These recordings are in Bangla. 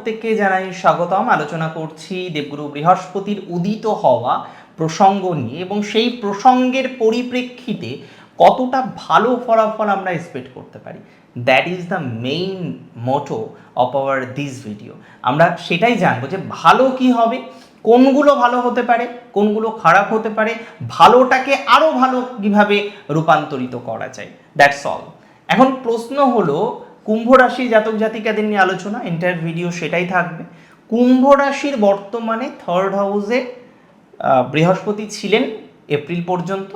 প্রত্যেককে জানাই স্বাগতম। আলোচনা করছি দেবগুরু বৃহস্পতির উদিত হওয়া প্রসঙ্গ নিয়ে এবং সেই প্রসঙ্গের পরিপ্রেক্ষিতে কতটা ভালো ফলাফল আমরা এক্সপেক্ট করতে পারি। That is the main motto of our this video আমরা সেটাই জানব যে ভালো কি হবে, কোনগুলো ভালো হতে পারে, কোনগুলো খারাপ হতে পারে, ভালোটাকে আরও ভালো কীভাবে রূপান্তরিত করা যায়। দ্যাটস অল এখন প্রশ্ন হলো কুম্ভ রাশি জাতক জাতিকাদের নিয়ে আলোচনা এন্টায়ার ভিডিও সেটাই থাকবে। কুম্ভ রাশির বর্তমানে থার্ড হাউসে বৃহস্পতি ছিলেন এপ্রিল পর্যন্ত,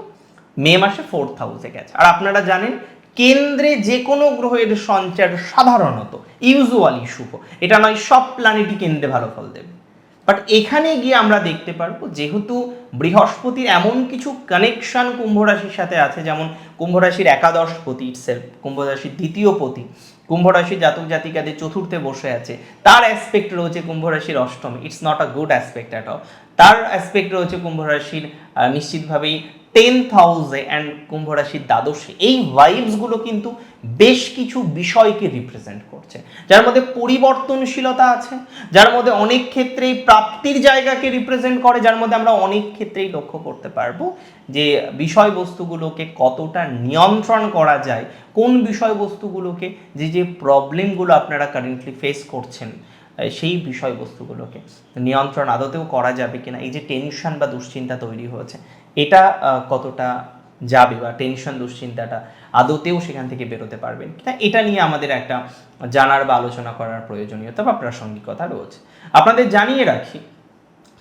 মে মাসে ফোর্থ হাউসে গেছে। আর আপনারা জানেন, কেন্দ্রে যে কোনো গ্রহের সঞ্চার সাধারণত ইউজুয়ালি শুভ। এটা নয়, সব প্ল্যানেটই কেন্দ্রে ভালো ফল দেবে। বাট এখানে গিয়ে আমরা দেখতে পারব, যেহেতু বৃহস্পতির এমন কিছু কানেকশন কুম্ভ রাশির সাথে আছে, যেমন কুম্ভ রাশির একাদশ পতি ইটসেলফ কুম্ভ রাশির দ্বিতীয় পতি কুম্ভ রাশির জাতক জাতিকাদের চতুর্থে বসে আছে, তার অ্যাসপেক্ট রয়েছে কুম্ভ রাশির Ashtami it's not a good aspect at all তার অ্যাসপেক্ট রয়েছে কুম্ভ রাশির নিশ্চিতভাবেই টেন্থ হাউসে অ্যান্ড কুম্ভ রাশির দ্বাদশে, এই ভাইবসগুলো কিন্তু বেশ কিছু বিষয়কে রিপ্রেজেন্ট করছে। যার মধ্যে পরিবর্তনশীলতা আছে, যার মধ্যে অনেক ক্ষেত্রেই প্রাপ্তির জায়গাকে রিপ্রেজেন্ট করে, যার মধ্যে আমরা অনেক ক্ষেত্রেই লক্ষ্য করতে পারব যে বিষয়বস্তুগুলোকে কতটা নিয়ন্ত্রণ করা যায়, কোন বিষয়বস্তুগুলোকে যে যে প্রবলেমগুলো আপনারা কারেন্টলি ফেস করছেন সেই বিষয়বস্তুগুলোকে নিয়ন্ত্রণ আদতেও করা যাবে কিনা, এই যে টেনশন বা দুশ্চিন্তা তৈরি হয়েছে, এটা কতটা যাবে বা টেনশন দুশ্চিন্তাটা আদতেও সেখান থেকে বেরোতে পারবেন কিনা, এটা নিয়ে আমাদের একটা জানার বা আলোচনা করার প্রয়োজনীয়তা বা প্রাসঙ্গিকতা রয়েছে। আপনাদের জানিয়ে রাখি,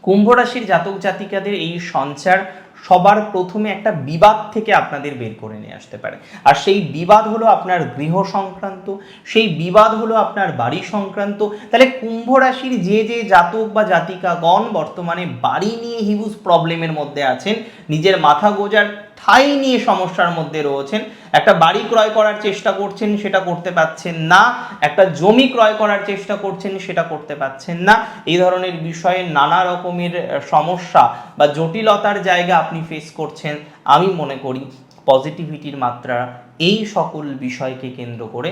কুম্ভ রাশির জাতক জাতিকাদের এই সঞ্চার সবার প্রথমে একটা বিবাদ থেকে আপনাদের বের করে নিয়ে আসতে পারে। আর সেই বিবাদ হলো আপনার গৃহ সংক্রান্ত, সেই বিবাদ হলো আপনার বাড়ি সংক্রান্ত। তাহলে কুম্ভ রাশির যে যে জাতক বা জাতিকাগণ বর্তমানে বাড়ি নিয়ে হিউজ প্রবলেমের মধ্যে আছেন, নিজের মাথা গোজার ঠাই নিয়ে সমস্যার মধ্যে রয়েছেন। একটা বাড়ি ক্রয় করার চেষ্টা করছেন, সেটা করতে পারছেন না। একটা জমি ক্রয় করার চেষ্টা করছেন, সেটা করতে পারছেন না। এই ধরনের বিষয়ে নানা রকমের সমস্যা বা জটিলতার জায়গা আপনি ফেস করছেন। আমি মনে করি পজিটিভিটির মাত্রা এই সকল বিষয়কে কেন্দ্র করে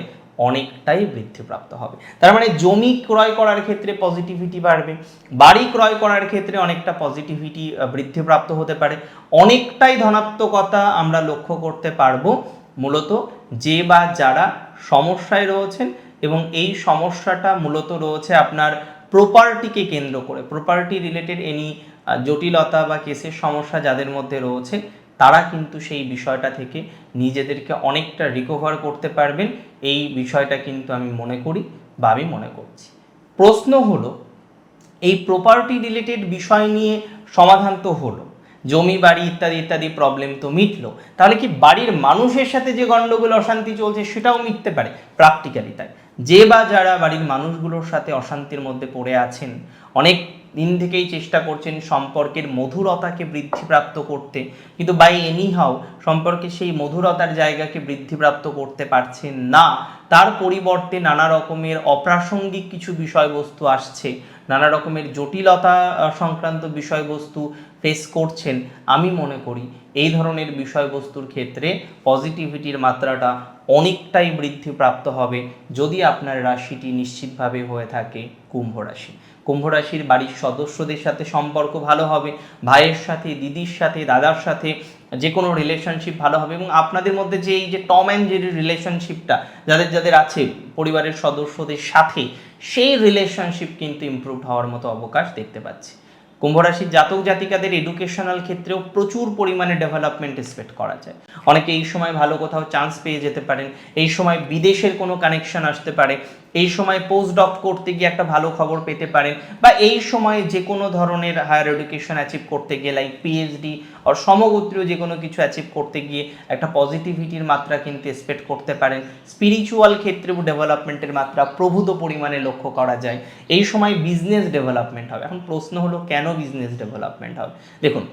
অনেকটাই বৃদ্ধিপ্রাপ্ত হবে। তার মানে জমি ক্রয় করার ক্ষেত্রে পজিটিভিটি বাড়বে, বাড়ি ক্রয় করার ক্ষেত্রে অনেকটা পজিটিভিটি বৃদ্ধিপ্রাপ্ত হতে পারে। অনেকটাই ধনাত্মকতা আমরা লক্ষ্য করতে পারব মূলত যে বা যারা সমস্যায় রয়েছেন এবং এই সমস্যাটা মূলত রয়েছে আপনার প্রপার্টিকে কেন্দ্র করে। প্রপার্টি রিলেটেড এনি জটিলতা বা কেসের সমস্যা যাদের মধ্যে রয়েছে তারা কিন্তু সেই বিষয়টা থেকে নিজেদেরকে অনেকটা রিকভার করতে পারবেন। এই বিষয়টা কিন্তু আমি মনে করি বা আমি মনে করছি। প্রশ্ন হলো, এই প্রপার্টি রিলেটেড বিষয় নিয়ে সমাধান তো হলো, জমি, বাড়ি ইত্যাদি ইত্যাদি প্রবলেম তো মিটলো। তাহলে কি বাড়ির মানুষের সাথে যে গণ্ডগোল, অশান্তি চলছে সেটাও মিটতে পারে? প্র্যাকটিক্যালি তাই। যে বা যারা বাড়ির মানুষগুলোর সাথে অশান্তির মধ্যে পড়ে আছেন, অনেক দিন থেকেই চেষ্টা করছেন সম্পর্কের মধুরতাকে বৃদ্ধিপ্রাপ্ত করতে। কিন্তু বাই এনি হাও সম্পর্কে সেই মধুরতার জায়গাকে বৃদ্ধিপ্রাপ্ত করতে পারছেন না। তার পরিবর্তে নানা রকমের অপ্রাসঙ্গিক কিছু বিষয়বস্তু আসছে। নানা রকমের জটিলতা সংক্রান্ত বিষয়বস্তু ফেস করছেন। আমি মনে করি এই ধরনের বিষয়বস্তুর ক্ষেত্রে পজিটিভিটির মাত্রাটা অনেকটাই বৃদ্ধিপ্রাপ্ত হবে যদি আপনার রাশিটি নিশ্চিতভাবে হয়ে থাকে কুম্ভ রাশি। কুম্ভ রাশির বাড়ির সদস্যদের সাথে সম্পর্ক ভালো হবে, ভাইয়ের সাথে, দিদির সাথে, দাদার সাথে যে কোনো রিলেশনশিপ ভালো হবে এবং আপনাদের মধ্যে যে এই যে টম অ্যান্ড জেরি রিলেশনশিপটা যাদের যাদের আছে পরিবারের সদস্যদের সাথে সেই রিলেশনশিপ কিন্তু ইমপ্রুভ হওয়ার মতো অবকাশ দেখতে পাচ্ছি। কুম্ভ রাশির জাতক জাতিকাদের এডুকেশনাল ক্ষেত্রেও প্রচুর পরিমাণে ডেভেলপমেন্ট এক্সপেক্ট করা যায়। অনেকে এই সময় ভালো কোথাও চান্স পেয়ে যেতে পারেন, এই সময় বিদেশের কোনো কানেকশন আসতে পারে এই সময় পোস্ট ডক করতে গিয়ে একটা ভালো খবর পেতে পারেন বা এই সময় যে কোনো ধরনের হায়ার এডুকেশন অ্যাচিভ করতে গিয়ে লাইক পিএইচডি আর সমগোত্রীয় যে কোনো কিছু অ্যাচিভ করতে গিয়ে একটা পজিটিভিটির মাত্রা কিন্তু এক্সপেক্ট করতে পারেন। স্পিরিচুয়াল ক্ষেত্রেও ডেভেলপমেন্টের মাত্রা প্রভূত পরিমাণে লক্ষ্য করা যায়। এই সময় বিজনেস ডেভেলপমেন্ট হবে। এখন প্রশ্ন হলো, কেন বিজনেস ডেভেলপমেন্ট হবে? দেখুন,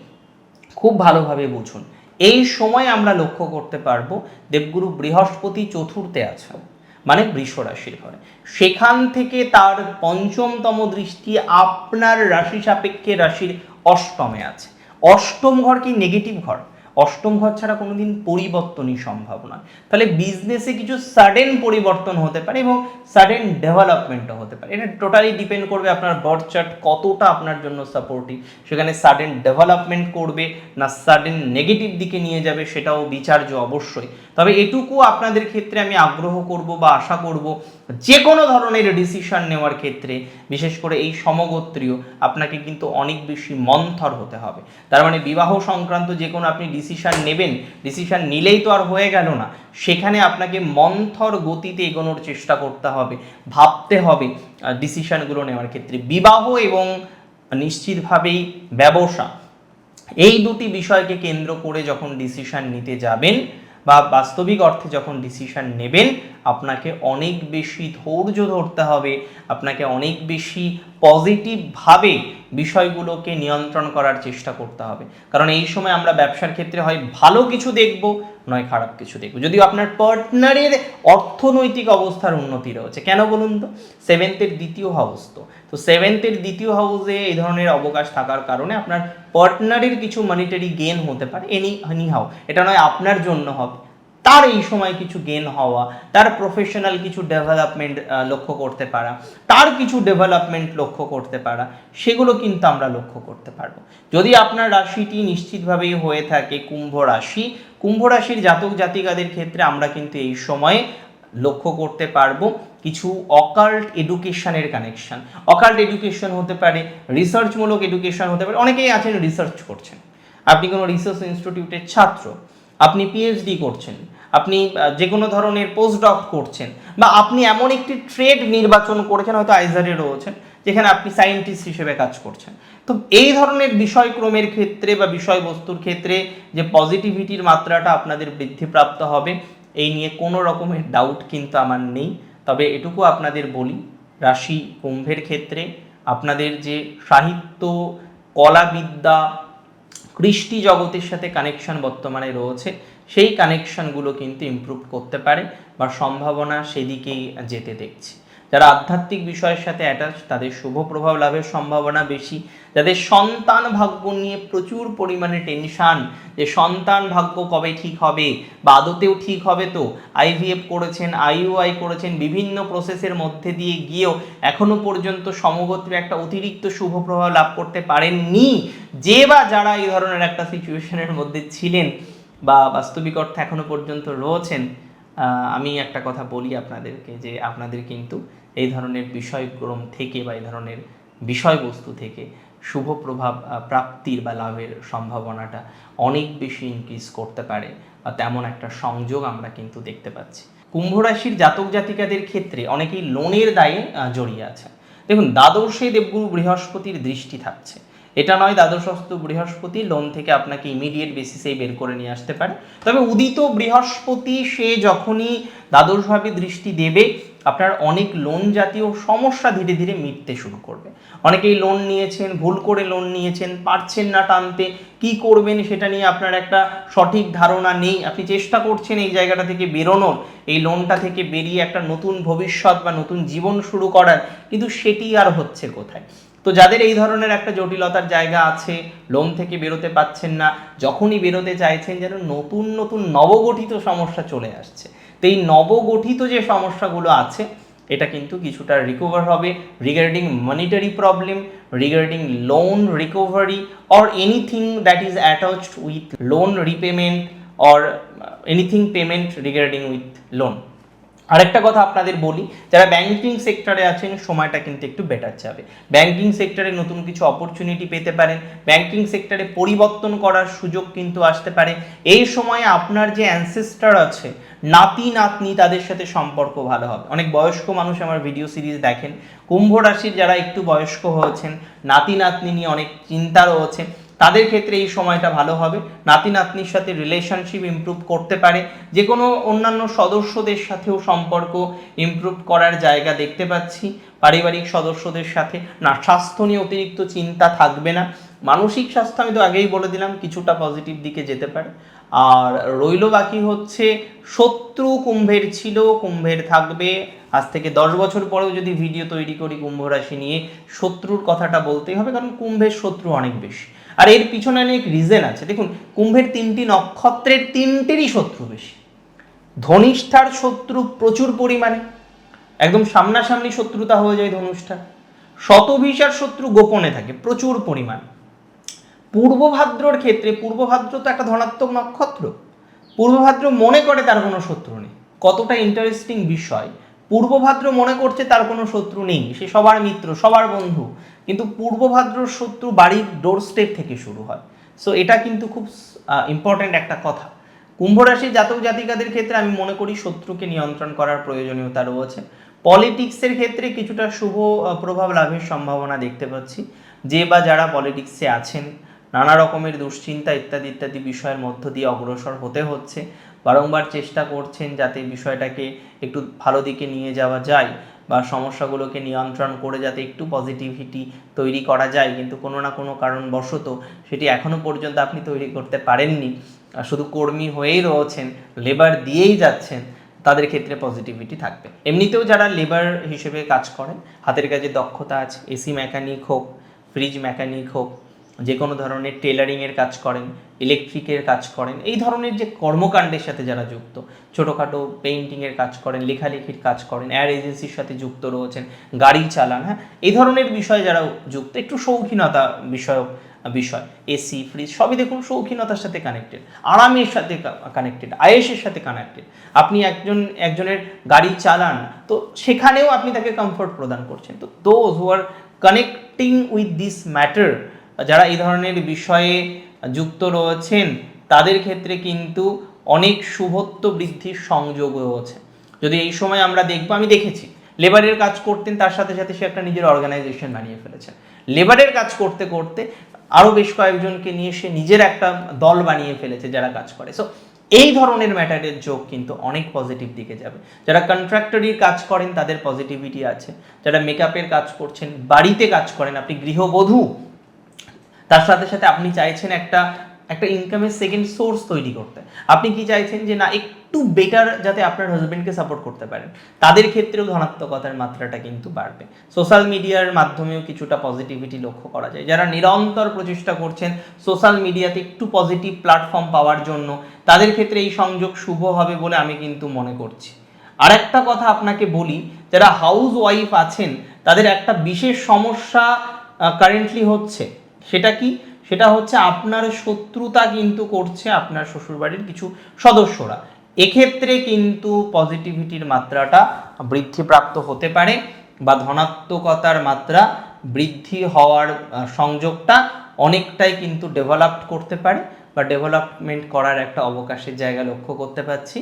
খুব ভালোভাবে বুঝুন। এই সময় আমরা লক্ষ্য করতে পারব, দেবগুরু বৃহস্পতি চতুর্থে আছে মানে বৃষ রাশির ঘরে। সেখান থেকে তার পঞ্চমতম দৃষ্টি আপনার রাশি সাপেক্ষে রাশির অষ্টমে আছে। অষ্টম ঘর কি নেগেটিভ ঘর? অষ্টম ঘর ছাড়া কোনোদিন পরিবর্তনই সম্ভব নয়। তাহলে বিজনেসে কিছু সাডেন পরিবর্তন হতে পারে এবং সাডেন ডেভেলপমেন্টও হতে পারে। এটা টোটালি ডিপেন্ড করবে আপনার বর্ড চার্ট কতটা আপনার জন্য সাপোর্টিভ সেখানে সাডেন ডেভেলপমেন্ট করবে না সাডেন নেগেটিভ দিকে নিয়ে যাবে সেটাও বিচার্য অবশ্যই। তবে এটুকু আপনাদের ক্ষেত্রে আমি আগ্রহ করব বা আশা করব যে কোনো ধরনের ডিসিশন নেওয়ার ক্ষেত্রে, বিশেষ করে এই সমগোত্রীয়, আপনাকে কিন্তু অনেক বেশি মন্থর হতে হবে। তার মানে বিবাহ সংক্রান্ত যে কোনো আপনি ডিসিশন নেবেন ডিসিশন নিলেই তো আর হয়ে গেল না। সেখানে আপনাকে মন্থর গতিতে এগোনোর চেষ্টা করতে হবে, ভাবতে হবে ডিসিশনগুলো নেওয়ার ক্ষেত্রে। বিবাহ এবং নিশ্চিতভাবেই ব্যবসা, এই দুটি বিষয়কে কেন্দ্র করে যখন ডিসিশন নিতে যাবেন বা বাস্তবিক অর্থে যখন ডিসিশন নেবেন, আপনাকে অনেক বেশি ধৈর্য ধরতে হবে, আপনাকে অনেক বেশি পজিটিভভাবে বিষয়গুলোকে নিয়ন্ত্রণ করার চেষ্টা করতে হবে। কারণ এই সময় আমরা ব্যবসার ক্ষেত্রে হয় ভালো কিছু দেখব নয়, খারাপ কিছু দেখব। যদিও আপনার পার্টনারের অর্থনৈতিক অবস্থার উন্নতি রয়েছে। কেন বলুন তো? সেভেন্থের দ্বিতীয় হাউস তো। তো সেভেন্থের দ্বিতীয় হাউসে এই ধরনের অবকাশ থাকার কারণে আপনার পার্টনারের কিছু মনিটারি গেন হতে পারে। এনি হানি হাও এটা নয়, আপনার জন্য হবে। তার এই সময় কিছু গেন হওয়া, তার প্রফেশনাল কিছু ডেভেলপমেন্ট লক্ষ্য করতে পারা, তার কিছু ডেভেলপমেন্ট লক্ষ্য করতে পারা, সেগুলো কিন্তু আমরা লক্ষ্য করতে পারব। যদি আপনার রাশিটি নিশ্চিতভাবেই হয়ে থাকে কুম্ভ রাশি, কুম্ভ রাশির জাতক জাতিকাদের ক্ষেত্রে আমরা কিন্তু এই সময়ে লক্ষ্য করতে পারব কিছু অকাল্ট এডুকেশনের কানেকশন অকাল্ট এডুকেশন হতে পারে রিসার্চমূলক এডুকেশন হতে পারে, অনেকেই আছেন রিসার্চ করছেন। আপনি কোনো রিসার্চ ইনস্টিটিউটের ছাত্র, আপনি পিএইচডি করছেন আপনি যে কোনো ধরনের পোস্ট ডক করছেন বা আপনি এমন একটি ট্রেড নির্বাচন করেছেন, হয়তো আইজারে রয়েছেন, যেখানে আপনি সায়েন্টিস্ট হিসেবে কাজ করছেন। তো এই ধরনের বিষয়ক্রমের ক্ষেত্রে বা বিষয়বস্তুর ক্ষেত্রে যে পজিটিভিটির মাত্রাটা আপনাদের বৃদ্ধিপ্রাপ্ত হবে, এই নিয়ে কোনো রকমের ডাউট কিন্তু আমার নেই। তবে এটুকু আপনাদের বলি, রাশি কুম্ভের ক্ষেত্রে আপনাদের যে সাহিত্য, কলাবিদ্যা, কৃষ্টি জগতের সাথে কানেকশন বর্তমানে রয়েছে সেই কানেকশনগুলো কিন্তু ইমপ্রুভ করতে পারে বা সম্ভাবনা সেদিকেই যেতে দেখছি। যারা আধ্যাত্মিক বিষয়ের সাথে অ্যাটাচ তাদের শুভ প্রভাব লাভের সম্ভাবনা বেশি। যাদের সন্তান ভাগ্য নিয়ে প্রচুর পরিমাণে টেনশান যে সন্তান ভাগ্য কবে ঠিক হবে বা আদতেও ঠিক হবে তো আইভিএফ করেছেন আইইউআই করেছেন, বিভিন্ন প্রসেসের মধ্যে দিয়ে গিয়েও এখনও পর্যন্ত সমগোত্রে একটা অতিরিক্ত শুভ প্রভাব লাভ করতে পারেননি। যে বা যারা এই ধরনের একটা সিচুয়েশনের মধ্যে ছিলেন বা বাস্তবিক অর্থে এখনও পর্যন্ত রয়েছেন আমি একটা কথা বলি আপনাদেরকে যে আপনাদের কিন্তু এই ধরনের বিষয়ক্রম থেকে বা এই ধরনের বিষয়বস্তু থেকে শুভ প্রভাব প্রাপ্তির বা লাভের সম্ভাবনাটা অনেক বেশি ইনক্রিজ করতে পারে বা তেমন একটা সংযোগ আমরা কিন্তু দেখতে পাচ্ছি। কুম্ভ রাশির জাতক জাতিকাদের ক্ষেত্রে অনেকেই লোনের দায়ে জড়িয়ে আছে দেখুন, দ্বাদশে দেবগুরু বৃহস্পতির দৃষ্টি থাকছে। এটা নয় দ্বাদশস্থ বৃহস্পতি, লোন থেকে আপনাকে ইমিডিয়েট বেসিসেই বের করে নিয়ে আসতে পারে। তবে উদিত বৃহস্পতি, সে যখনই দ্বাদশভাবে দৃষ্টি দেবে, আপনার অনেক লোন জাতীয় সমস্যা ধীরে ধীরে মিটতে শুরু করবে। অনেকেই লোন নিয়েছেন, ভুল করে লোন নিয়েছেন, পারছেন না টানতে, কি করবেন সেটা নিয়ে আপনার একটা সঠিক ধারণা নেই। আপনি চেষ্টা করছেন এই জায়গাটা থেকে বেরোনোর, এই লোনটা থেকে বেরিয়ে একটা নতুন ভবিষ্যৎ বা নতুন জীবন শুরু করার, কিন্তু সেটি আর হচ্ছে কোথায়? তো যাদের এই ধরনের একটা জটিলতার জায়গা আছে লোন থেকে বেরোতে পাচ্ছেন না, যখনই বেরোতে চাইছেন যেন নতুন নতুন, নবগঠিত সমস্যা চলে আসছে। তো এই নবগঠিত যে সমস্যাগুলো আছে, এটা কিন্তু কিছুটা রিকভার হবে regarding monetary problem regarding loan recovery or anything that is attached with loan repayment or anything payment regarding with loan আরেকটা কথা আপনাদের বলি, যারা ব্যাংকিং সেক্টরে আছেন, সময়টা কিন্তু একটু বেটার যাবে। ব্যাংকিং সেক্টরে নতুন কিছু অপরচুনিটি পেতে পারেন। ব্যাংকিং সেক্টরে পরিবর্তন করার সুযোগ কিন্তু আসতে পারে। এই সময়ে আপনার যে অ্যানসেস্টার আছে, নাতি, নাতনি, তাদের সাথে সম্পর্ক ভালো হবে। অনেক বয়স্ক মানুষ আমার ভিডিও সিরিজ দেখেন। কুম্ভ রাশির যারা একটু বয়স্ক হয়েছেন, নাতি, নাতনি নিয়ে অনেক চিন্তা রয়েছে। তাদের ক্ষেত্রে এই সময়টা ভালো হবে। নাতি নাতনির সাথে রিলেশনশিপ ইমপ্রুভ করতে পারে। যে কোনো অন্যান্য সদস্যদের সাথেও সম্পর্ক ইমপ্রুভ করার জায়গা দেখতে পাচ্ছি। পারিবারিক সদস্যদের সাথে না, স্বাস্থ্য নিয়ে অতিরিক্ত চিন্তা থাকবে না। মানসিক স্বাস্থ্য আমি তো আগেই বলে দিলাম, কিছুটা পজিটিভ দিকে যেতে পারে। আর রইল বাকি হচ্ছে, শত্রু কুম্ভের ছিল, কুম্ভের থাকবে। আজ থেকে দশ বছর পরেও যদি ভিডিও তৈরি করি কুম্ভ রাশি নিয়ে, শত্রুর কথাটা বলতেই হবে, কারণ কুম্ভের শত্রু অনেক বেশি। আর এর পিছনে অনেক রিজন আছে। দেখুন, কুম্ভের তিনটি নক্ষত্রের তিনটেরই শত্রু বেশি। ধনিষ্ঠার শত্রু প্রচুর পরিমাণে। একদম সামনাসামনি শত্রুতা হয়ে যায় ধনুষ্ঠার শতভিসার শত্রু গোপনে থাকে, প্রচুর পরিমাণ। পূর্বভাদ্রর ক্ষেত্রে, পূর্বভাদ্র তো একটা ধনাত্মক নক্ষত্র। পূর্বভাদ্র মনে করে তার কোনো শত্রু নেই। কতটা ইন্টারেস্টিং বিষয়। পূর্বভাদ্র মনে করছে তার কোনো শত্রু নেই, সে সবার মিত্র, সবার বন্ধু। কিন্তু পূর্বভাদ্রর শত্রু বাড়ির ডোর স্টেপ থেকে শুরু হয়। সো এটা কিন্তু খুব ইম্পর্ট্যান্ট একটা কথা। কুম্ভ রাশির জাতক জাতিকাদের ক্ষেত্রে আমি মনে করি শত্রুকে নিয়ন্ত্রণ করার প্রয়োজনীয়তা রয়েছে। পলিটিক্সের ক্ষেত্রে কিছুটা শুভ প্রভাব লাভের সম্ভাবনা দেখতে পাচ্ছি। যে বা যারা পলিটিক্সে আছেন নানা রকমের দুশ্চিন্তা ইত্যাদি ইত্যাদি বিষয়ের মধ্য দিয়ে অগ্রসর হতে হচ্ছে। বারংবার চেষ্টা করছেন যাতে বিষয়টাকে একটু ভালো দিকে নিয়ে যাওয়া যায় বা সমস্যাগুলোকে নিয়ন্ত্রণ করে যাতে একটু পজিটিভিটি তৈরি করা যায়। কিন্তু কোনো না কোনো কারণবশত সেটি এখনও পর্যন্ত আপনি তৈরি করতে পারেননি। শুধু কর্মী হয়েই রয়েছেন লেবার দিয়েই যাচ্ছেন, তাদের ক্ষেত্রে পজিটিভিটি থাকবে। এমনিতেও যারা লেবার হিসেবে কাজ করেন, হাতের কাজে দক্ষতা আছে এসি মেকানিক হোক ফ্রিজ মেকানিক হোক যে কোনো ধরনের টেলারিংয়ের কাজ করেন ইলেকট্রিকের কাজ করেন, এই ধরনের যে কর্মকাণ্ডের সাথে যারা যুক্ত, ছোটোখাটো পেইন্টিংয়ের কাজ করেন, লেখালেখির কাজ করেন এয়ার এজেন্সির সাথে যুক্ত রয়েছেন, গাড়ি চালান হ্যাঁ এই ধরনের বিষয়ে যারা যুক্ত, একটু শৌখিনতা বিষয়ক বিষয় এসি ফ্রিজ সবই দেখুন শৌখিনতার সাথে কানেক্টেড আরামের সাথে কানেক্টেড আয়েসের সাথে কানেক্টেড আপনি একজন, একজনের গাড়ি চালান, তো সেখানেও আপনি তাকে কমফোর্ট প্রদান করছেন, তো those who are connecting with this matter যারা এই ধরনের বিষয়ে যুক্ত রয়েছেন, তাদের ক্ষেত্রে কিন্তু অনেক শুভত্ব বৃদ্ধির সংযোগ রয়েছে। যদি এই সময় আমরা দেখব, আমি দেখেছি, লেবারের কাজ করতেন, তার সাথে সাথে সে একটা নিজের অর্গানাইজেশন বানিয়ে ফেলেছেন। লেবারের কাজ করতে করতে আরও বেশ কয়েকজনকে নিয়ে সে নিজের একটা দল বানিয়ে ফেলেছে যারা কাজ করে। সো এই ধরনের ম্যাটারের যোগ কিন্তু অনেক পজিটিভ দিকে যাবে। যারা কন্ট্রাক্টরির কাজ করেন, তাদের পজিটিভিটি আছে। যারা মেকআপের কাজ করছেন, বাড়িতে কাজ করেন, আপনি গৃহবধূ তার সাথে সাথে আপনি চাইছেন একটা একটা ইনকামের সেকেন্ড সোর্স তৈরি করতে। আপনি কি চাইছেন যে না, একটু বেটার যাতে আপনার হাজবেন্ডকে সাপোর্ট করতে পারেন? তাদের ক্ষেত্রেও ধনাত্মকতার মাত্রাটা কিন্তু বাড়বে। সোশ্যাল মিডিয়ার মাধ্যমেও কিছুটা পজিটিভিটি লক্ষ্য করা যায়। যারা নিরন্তর প্রচেষ্টা করছেন সোশ্যাল মিডিয়াতে একটু পজিটিভ প্ল্যাটফর্ম পাওয়ার জন্য, তাদের ক্ষেত্রে এই সংযোগ শুভ হবে বলে আমি কিন্তু মনে করছি। আরেকটা কথা আপনাকে বলি, যারা হাউস ওয়াইফ আছেন, তাদের একটা বিশেষ সমস্যা কারেন্টলি হচ্ছে। সেটা কি? সেটা হচ্ছে আপনার শত্রুতা কিন্তু করছে আপনার শ্বশুরবাড়ির কিছু সদস্যরা। এক্ষেত্রে কিন্তু পজিটিভিটির মাত্রাটা বৃদ্ধিপ্রাপ্ত হতে পারে বা ধনাত্মকতার মাত্রা বৃদ্ধি হওয়ার সংযোগটা অনেকটাই কিন্তু ডেভেলপড করতে পারে বা ডেভেলপমেন্ট করার একটা অবকাশের জায়গা লক্ষ্য করতে পারছি।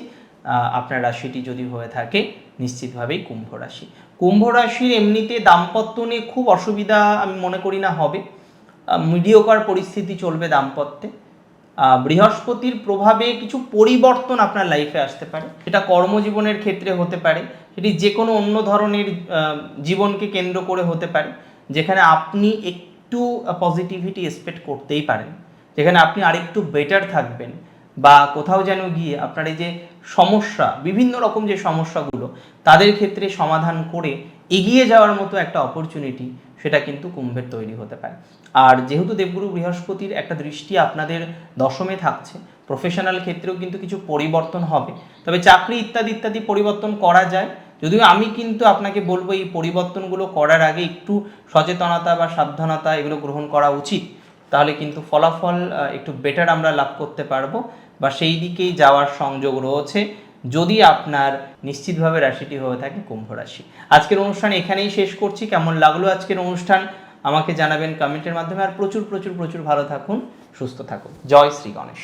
আপনার রাশিটি যদি হয়ে থাকে, নিশ্চিতভাবেই কুম্ভ রাশি। কুম্ভ রাশির এমনিতে দাম্পত্য নিয়ে খুব অসুবিধা আমি মনে করি না হবে। মিডিয়কার পরিস্থিতি চলবে দাম্পত্যে। বৃহস্পতির প্রভাবে কিছু পরিবর্তন আপনার লাইফে আসতে পারে। সেটা কর্মজীবনের ক্ষেত্রে হতে পারে, সেটি যে কোনো অন্য ধরনের জীবনকে কেন্দ্র করে হতে পারে, যেখানে আপনি একটু পজিটিভিটি এক্সপেক্ট করতেই পারেন। যেখানে আপনি আরেকটু বেটার থাকবেন বা কোথাও যেন গিয়ে আপনার এই যে সমস্যা, বিভিন্ন রকম যে সমস্যাগুলো, তাদের ক্ষেত্রে সমাধান করে এগিয়ে যাওয়ার মতো একটা অপরচুনিটি সেটা কিন্তু কুম্ভের তৈরি হতে পারে। আর যেহেতু দেবগুরু বৃহস্পতির একটা দৃষ্টি আপনাদের দশমে থাকছে প্রফেশনাল ক্ষেত্রেও কিন্তু কিছু পরিবর্তন হবে। তবে চাকরি ইত্যাদি ইত্যাদি পরিবর্তন করা যায়। যদিও আমি কিন্তু আপনাকে বলব এই পরিবর্তনগুলো করার আগে একটু সচেতনতা বা সাবধানতা এগুলো গ্রহণ করা উচিত। তাহলে কিন্তু ফলাফল একটু বেটার আমরা লাভ করতে পারব। বা সেই দিকেই যাওয়ার সংযোগ রয়েছে। যদি আপনার নিশ্চিতভাবে রাশিটি হয়ে থাকে কুম্ভ রাশি। আজকের অনুষ্ঠান এখানেই শেষ করছি। কেমন লাগল আজকের অনুষ্ঠান? আমাকে জানাবেন কমেন্টের মাধ্যমে আর প্রচুর প্রচুর প্রচুর ভালো থাকুন, সুস্থ থাকুন। জয় শ্রী গণেশ।